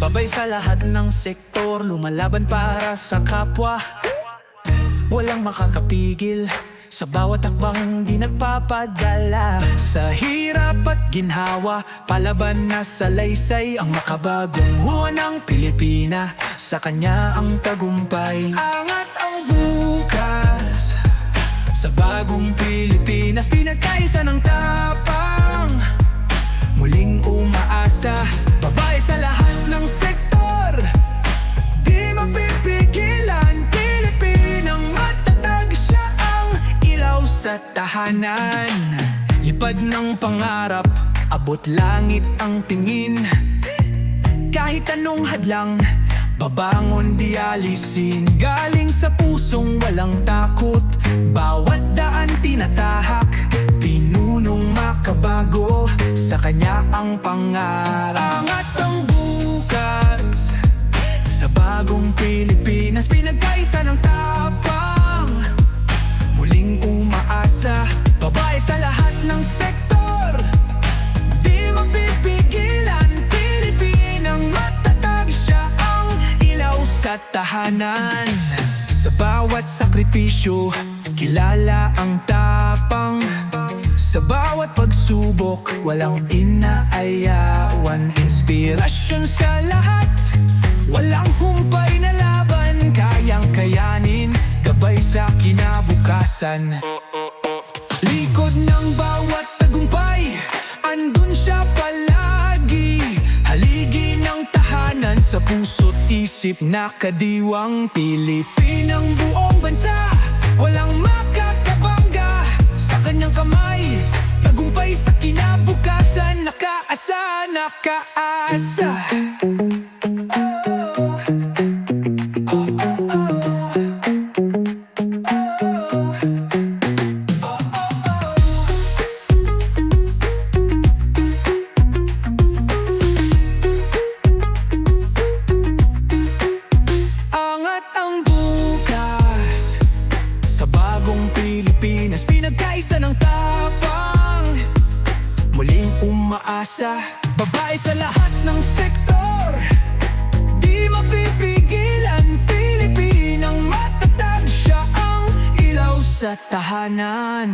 Gabay sa lahat ng sektor Lumalaban para sa kapwa. Walang makakapigil Sa bawat akbang di nagpapadala. Sa hirap at ginhawa Palaban na salaysay Ang makabagong huwa ng Pilipina. Sa kanya ang tagumpay. Angat ang bukas Sa bagong Pilipinas Pinagkaisa ng tapang. Muling umaasa tahanan Lipad ng pangarap Abot langit ang tingin. Kahit anong hadlang Babangon di alisin. Galing sa pusong walang takot Bawat daan tinatahak. Pinunong makabago Sa kanya ang pangarap. Angat ang bukas Sa bagong Pilipinas ilaw sa tahanan Sa bawat sakripisyo Kilala ang tapang. Sa bawat pagsubok Walang inaayawan. Inspirasyon sa lahat Walang humpay na laban. Kayang kayanin Gabay sa kinabukasan. Likod ng bawat tagumpay Andun siya palagi. Haligi ng tahanan Sa puso't isip Nakadiwang Pilipinang buong bansa Walang makakabangga. Sa kanyang kamay Tagumpay sa kinabukasan Nakaasa, nakaasa ng tapang. Muling umaasa Babae sa lahat ng sektor. Di mapipigilan Pilipinang matatag Siya ang ilaw sa tahanan